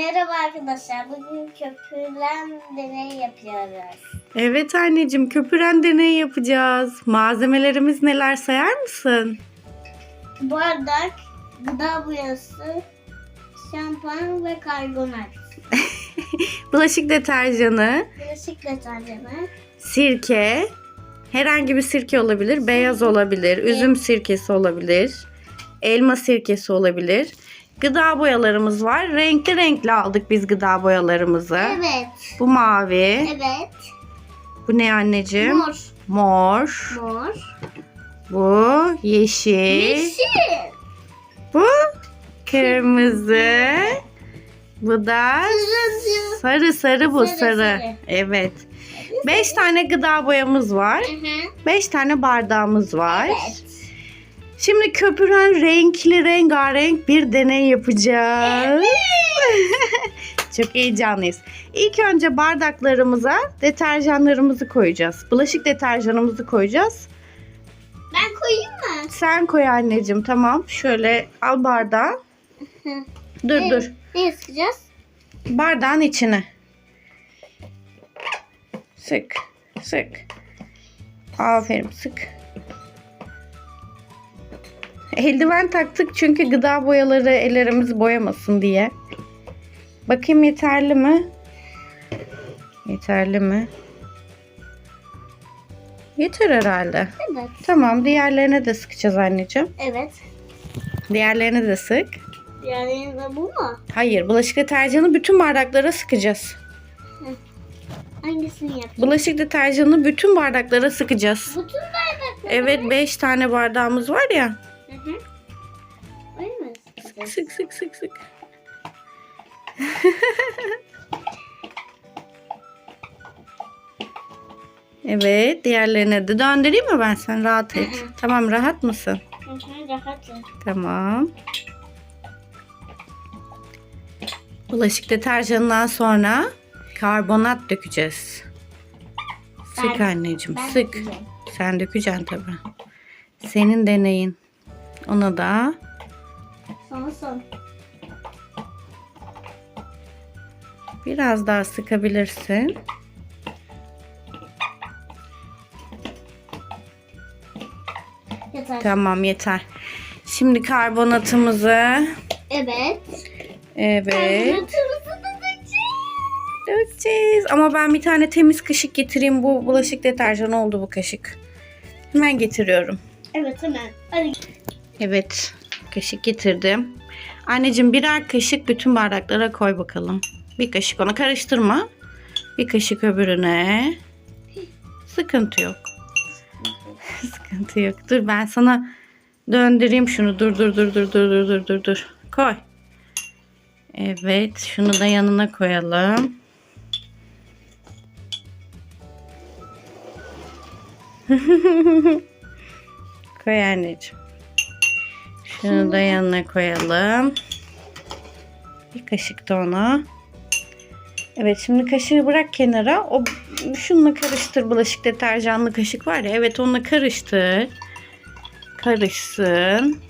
Merhaba arkadaşlar. Bugün köpürlen deney yapıyoruz. Evet anneciğim köpüren deney yapacağız. Malzemelerimiz neler sayar mısın? Bardak, gıda boyası, şampuan ve karbonat. Bulaşık deterjanı, Bulaşık deterjanı, sirke, herhangi bir sirke olabilir, beyaz olabilir, üzüm sirkesi olabilir, elma sirkesi olabilir. Gıda boyalarımız var. Renkli renkli aldık biz gıda boyalarımızı. evet, Bu mavi. evet, Bu ne anneciğim? mor, Mor. mor, Bu yeşil. yeşil, Bu kırmızı. Bu da turuncu. sarı sarı bu Sarı, sarı. sarı. Evet. 5 tane gıda boyamız var. Hı hı. 5 tane bardağımız var. Evet. Şimdi köpüren renkli rengarenk bir deney yapacağız. Çok heyecanlıyız. İlk önce bardaklarımıza deterjanlarımızı koyacağız. Bulaşık deterjanımızı koyacağız. Ben koyayım mı? Sen koy anneciğim tamam. Şöyle al bardağı. Dur Ne- dur. Ne sıkacağız? Bardağın içine. Sık. Sık. Aferin sık. Eldiven taktık çünkü gıda boyaları ellerimizi boyamasın diye. Bakayım yeterli mi? Yeterli mi? Yeter herhalde. Evet. Tamam diğerlerine de sıkacağız anneciğim. Evet. Diğerlerini de sık. Yani de bu mu? Hayır bulaşık deterjanı bütün bardaklara sıkacağız. Hangisini yapacağız? Bulaşık deterjanını bütün bardaklara sıkacağız. Bütün bardakları. Evet 5 tane bardağımız var ya. Hı hı. Öyle mi? sıkacağız? Sık sık sık sık. evet diğerlerine de döndüreyim mi ben sen rahat et. Hı hı. tamam rahat mısın? Hı hı, rahatım. Tamam. Bulaşık deterjanından sonra karbonat dökeceğiz. Sık Ben- anneciğim Ben sık. güzel. Sen dökeceksin tabii. Senin deneyin. Ona da Son son. biraz daha sıkabilirsin. Yeter. Tamam yeter. Şimdi karbonatımızı Evet. evet Karbonatımızı da dökeceğiz. dökeceğiz. Ama ben bir tane temiz kaşık getireyim. Bu bulaşık deterjanı oldu bu kaşık. Hemen getiriyorum. Evet hemen. Hadi. Evet kaşık getirdim. Anneciğim birer kaşık bütün bardaklara koy bakalım. Bir kaşık ona karıştırma. Bir kaşık öbürüne. Sıkıntı yok. Sıkıntı yok. Dur ben sana döndüreyim şunu. Dur dur dur dur dur dur dur dur dur. Koy. Evet şunu da yanına koyalım. Koy anneciğim. Şunu da yanına koyalım. Bir kaşık da ona. Evet şimdi kaşığı bırak kenara. O şununla karıştır bulaşık deterjanlı kaşık var ya. Evet onunla karıştır. Karışsın.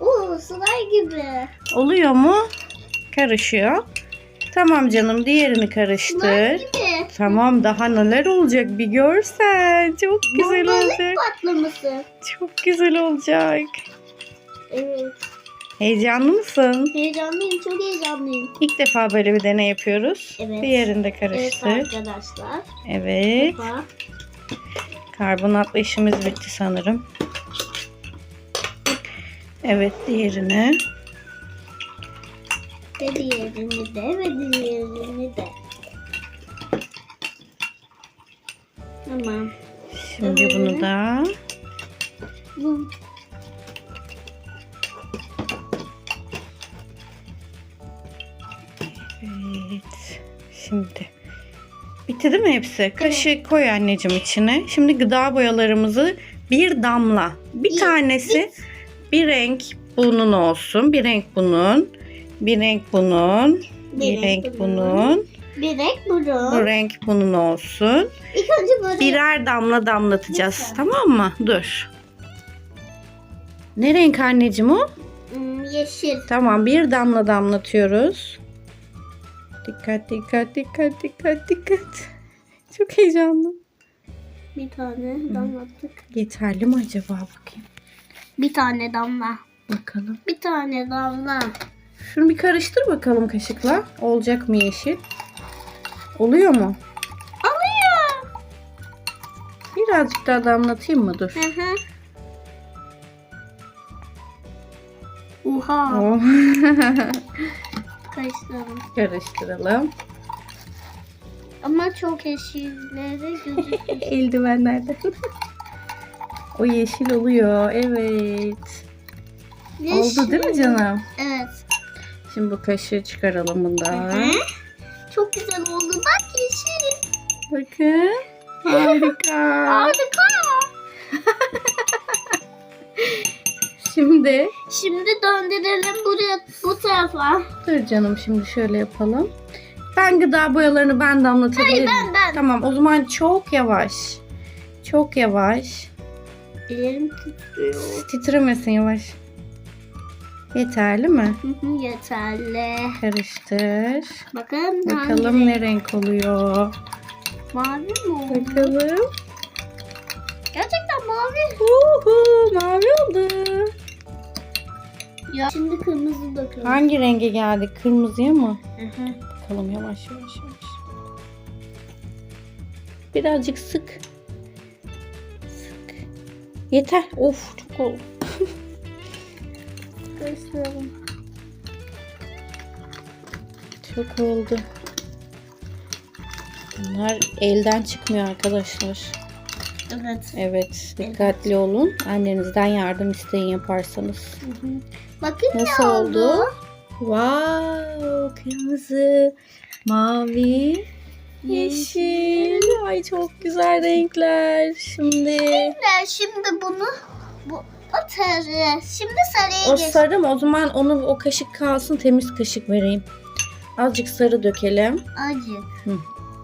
Oo slime gibi. Oluyor mu? Karışıyor. Tamam canım diğerini karıştır. gibi. Tamam daha neler olacak bir görsen. Çok güzel olacak. patlaması. Çok güzel olacak. Evet. Heyecanlı mısın? Heyecanlıyım. Çok heyecanlıyım. İlk defa böyle bir deney yapıyoruz. Evet. Diğerini de Evet arkadaşlar. Evet. Bak. Karbonatlı işimiz bitti sanırım. Evet diğerini. Ve diğerini de ve diğerini de. Tamam. Şimdi bunu da Bu. Evet. Şimdi. Bitti değil mi hepsi? Kaşık koy anneciğim içine. Şimdi gıda boyalarımızı bir damla. Bir Bir- tanesi bir renk bunun olsun. Bir renk bunun. Bir renk bunun. Bir, renk bunun. Bir renk bunun. Bu renk bunun olsun. İlk önce böyle. Birer damla damlatacağız. Lütfen. Tamam mı? Dur. Ne renk anneciğim o? Hmm, yeşil. Tamam bir damla damlatıyoruz. Dikkat dikkat dikkat dikkat dikkat. Çok heyecanlı. Bir tane damlattık. Yeterli mi acaba bakayım? Bir tane damla. Bakalım. Bir tane damla. Şunu bir karıştır bakalım kaşıkla. Olacak mı yeşil? Oluyor mu? Alıyor. Birazcık daha damlatayım mı? Dur. Hı hı. Oha. Oh. Karıştıralım. Karıştıralım. Ama çok yeşilleri gözüküyor. Eldivenlerden. o yeşil oluyor. Evet. Oldu değil mi canım? Evet. Şimdi bu kaşığı çıkaralım bundan. Hı. Çok Bakın. Harika. Harika. Şimdi Şimdi döndürelim buraya bu tarafa. dur canım şimdi şöyle yapalım. Ben gıda boyalarını ben damlatabilirim. Hayır, ben, ben. Tamam o zaman çok yavaş. Çok yavaş. Ellerim titriyor. Titremesin yavaş. Yeterli mi? Hı hı, Yeterli. Karıştır. Bakın Bakalım ne renk oluyor. Mavi mi oldu? Bakalım. Gerçekten mavi. Uhu, mavi oldu. Ya. Şimdi kırmızı bakalım. Hangi renge geldik? Kırmızıya mı? Hı hı. Bakalım yavaş yavaş yavaş. Birazcık sık. Sık. Yeter. Of çok oldu. Karıştıralım. Çok oldu. Bunlar elden çıkmıyor arkadaşlar. Evet. Evet dikkatli olun. Annenizden yardım isteyin yaparsanız. Hı hı. Bakın Nasıl ne oldu? oldu? Wow, kırmızı, mavi, yeşil. Ay çok güzel renkler. Şimdi Ben şimdi bunu bu atarı. Şimdi sarıya o geç. sarı mı? O zaman onu o kaşık kalsın temiz kaşık vereyim. Azıcık sarı dökelim. Azıcık. Hı.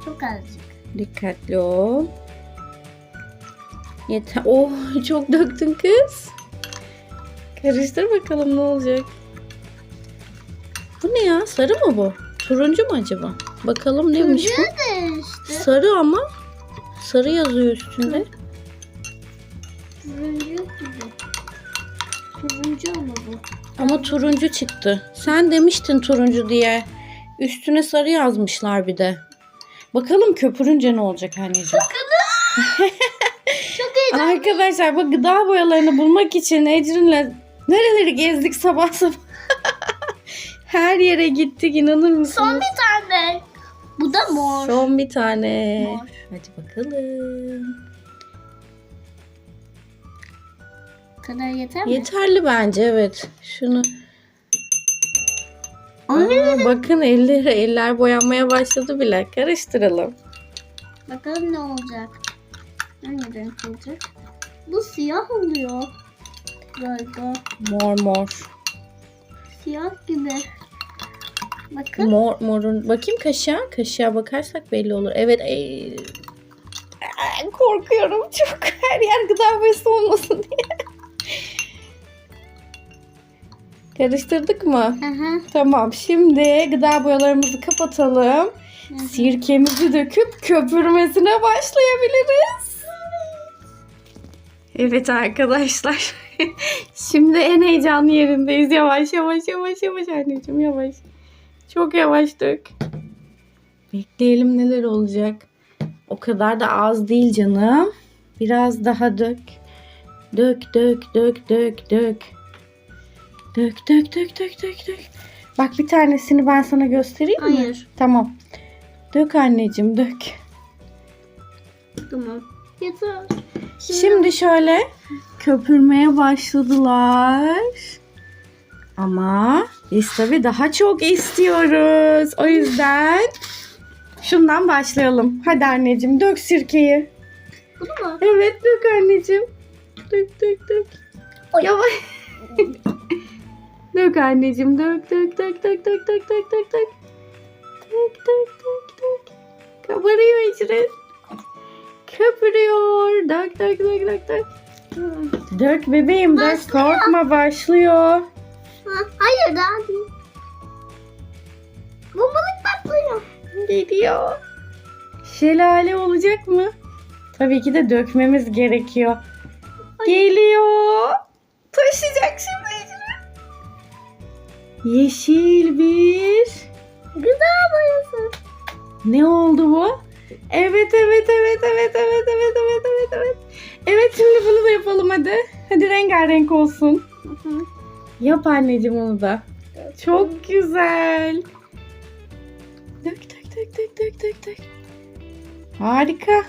Çok azıcık. Dikkatli ol. Yeter. Oh çok döktün kız. Karıştır bakalım ne olacak. Bu ne ya? Sarı mı bu? Turuncu mu acaba? Bakalım neymiş bu? İşte. Sarı ama. Sarı yazıyor üstünde. Turuncu gibi. Turuncu ama bu. Ama turuncu çıktı. Sen demiştin turuncu diye. Üstüne sarı yazmışlar bir de. Bakalım köpürünce ne olacak anneciğim? Çok iyi. Arkadaşlar bu gıda boyalarını bulmak için Ecrin'le nereleri gezdik sabah sabah. Her yere gittik inanır mısınız? Son bir tane. Bu da mor. Son bir tane. Mor. Hadi bakalım. Kadar yeter mi? Yeterli bence evet. Şunu. Aa, bakın elleri eller boyanmaya başladı bile. Karıştıralım. Bakalım ne olacak. Hangi renk olacak? Bu siyah oluyor. Galiba. Mor mor. Siyah gibi. Bakın. Mor morun. Bakayım kaşığa. Kaşığa bakarsak belli olur. Evet. Aa, korkuyorum çok. Her yer gıda boyası olmasın diye. Karıştırdık mı? Hı hı. Tamam. Şimdi gıda boyalarımızı kapatalım. Sirkemizi döküp köpürmesine başlayabiliriz. Evet arkadaşlar. Şimdi en heyecanlı yerindeyiz. Yavaş yavaş yavaş yavaş anneciğim yavaş. Çok yavaş dök. Bekleyelim neler olacak. O kadar da az değil canım. Biraz daha dök. Dök dök dök dök dök. Dök dök dök dök dök dök. Bak bir tanesini ben sana göstereyim mi? Hayır. Tamam. Dök anneciğim dök. Tamam. Yeter. Şimdi, Şimdi şöyle köpürmeye başladılar. Ama biz tabii daha çok istiyoruz. O yüzden şundan başlayalım. Hadi anneciğim dök sirkeyi. bunu mu? Evet dök anneciğim. Dök dök dök. Oy. Yavaş. dök anneciğim dök dök dök dök dök dök dök dök dök. Dök dök dök dök. Kabarıyor içine. Köpürüyor. Dök dök dök dök dök. Dök bebeğim dök korkma başlıyor. Ha, hayır daha değil. Bu balık patlıyor. Geliyor. Şelale olacak mı? Tabii ki de dökmemiz gerekiyor. Geliyor. Taşıyacak şimdi. Yeşil bir... Gıda boyası. Ne oldu bu? Evet evet evet evet evet evet evet evet evet. Evet şimdi bunu da yapalım hadi. Hadi rengarenk olsun. Yap anneciğim onu da. Çok güzel. Dök dök dök dök dök dök dök. Harika.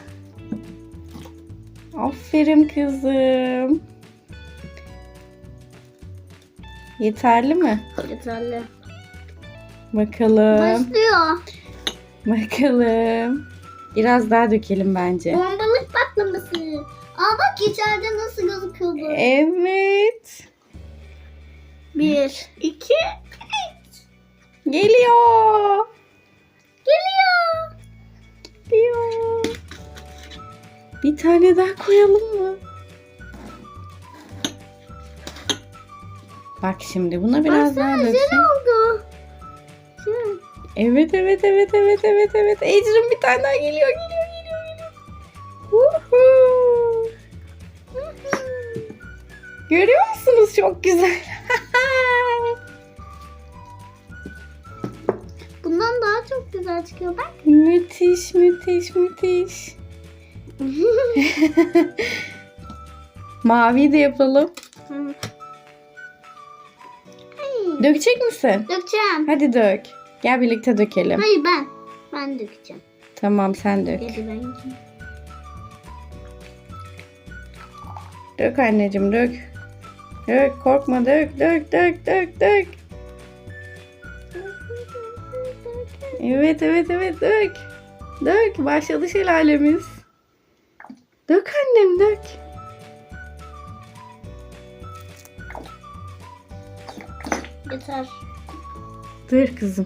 Aferin kızım. Yeterli mi? Yeterli. Bakalım. Başlıyor. Bakalım. Biraz daha dökelim bence. Bombalık patlaması. Aa bak içeride nasıl gözüküyordu. Evet. Bir, iki, Geliyor. geliyor. Geliyor. Bir tane daha koyalım mı? Bak şimdi buna biraz daha Baksana döksün. güzel oldu. Şöyle. Evet evet evet evet evet evet. Ecrin bir tane daha geliyor geliyor geliyor geliyor. Woohoo. Görüyor musunuz? Çok güzel. Bundan daha çok güzel çıkıyor bak. müthiş müthiş müthiş. Mavi de yapalım. Dökecek misin? Dökeceğim. Hadi dök. Gel birlikte dökelim. Hayır ben. Ben dökeceğim. Tamam sen dök. Hadi ben. Dök anneciğim dök. Dök korkma dök dök dök dök dök. Evet evet evet dök. Dök başladı şelalemiz. Dök annem dök. Yeter. Dur kızım.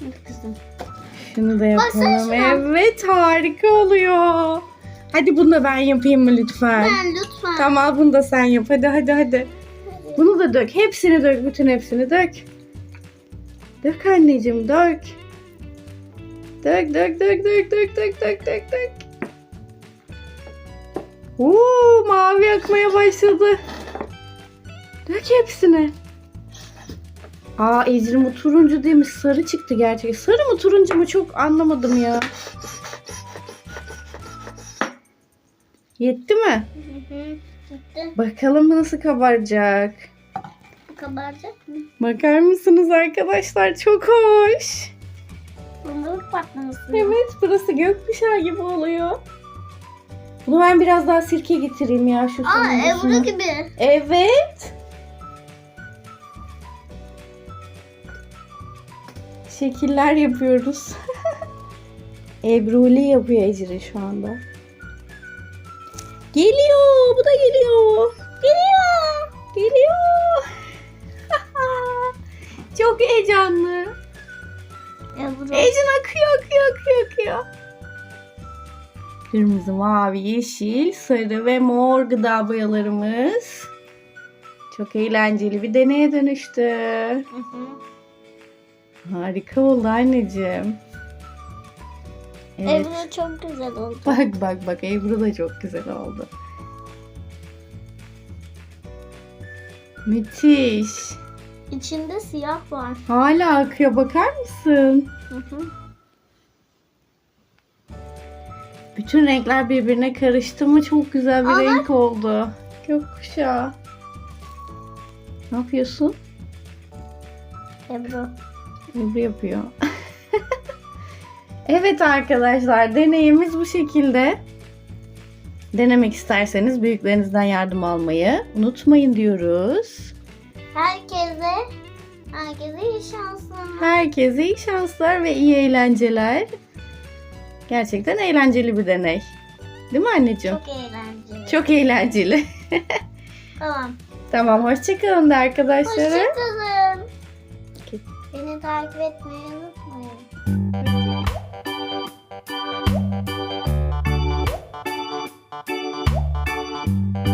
Hadi kızım. Şunu da Baksana yapalım. şuna. Evet harika oluyor. Hadi bunu da ben yapayım mı lütfen? Ben lütfen. Tamam bunu da sen yap. Hadi hadi hadi. Bunu da dök. Hepsini dök. Bütün hepsini dök. Dök anneciğim dök. Dök dök dök dök dök dök dök dök dök. Oo, mavi akmaya başladı. Dök hepsini. Aa Ecrin bu turuncu değil mi? Sarı çıktı gerçekten. Sarı mı turuncu mu çok anlamadım ya. Yetti mi? Hı hı. Gitti. Bakalım nasıl kabaracak. Kabaracak mı? Bakar mısınız arkadaşlar? Çok hoş. Bombalık patlaması. Evet burası gökkuşağı gibi oluyor. Bunu ben biraz daha sirke getireyim ya şu Aa sonuncusunu. Ebru gibi. Evet. Şekiller yapıyoruz. Ebruli yapıyor Ecrin şu anda. Geliyor. Bu da geliyor. Geliyor. Geliyor. Çok heyecanlı. Ebru. Ecin akıyor akıyor akıyor akıyor. Kırmızı, mavi, yeşil, sarı ve mor gıda boyalarımız. Çok eğlenceli bir deneye dönüştü. Hı hı. Harika oldu anneciğim. Evet. Ebru çok güzel oldu. Bak bak bak Ebru da çok güzel oldu. Müthiş. İçinde siyah var. Hala akıyor bakar mısın? Hı hı. Bütün renkler birbirine karıştı mı çok güzel bir bak. renk oldu. Gökkuşağı. Ne yapıyorsun? Ebru. Ebru yapıyor. evet arkadaşlar deneyimiz bu şekilde. Denemek isterseniz büyüklerinizden yardım almayı unutmayın diyoruz. Herkese herkese iyi şanslar. Herkese iyi şanslar ve iyi eğlenceler. Gerçekten eğlenceli bir deney. Değil mi anneciğim? Çok eğlenceli. Çok eğlenceli. Tamam. tamam hoşçakalın da arkadaşlara. Hoşçakalın. Beni takip etmeyi unutmayın. Müzik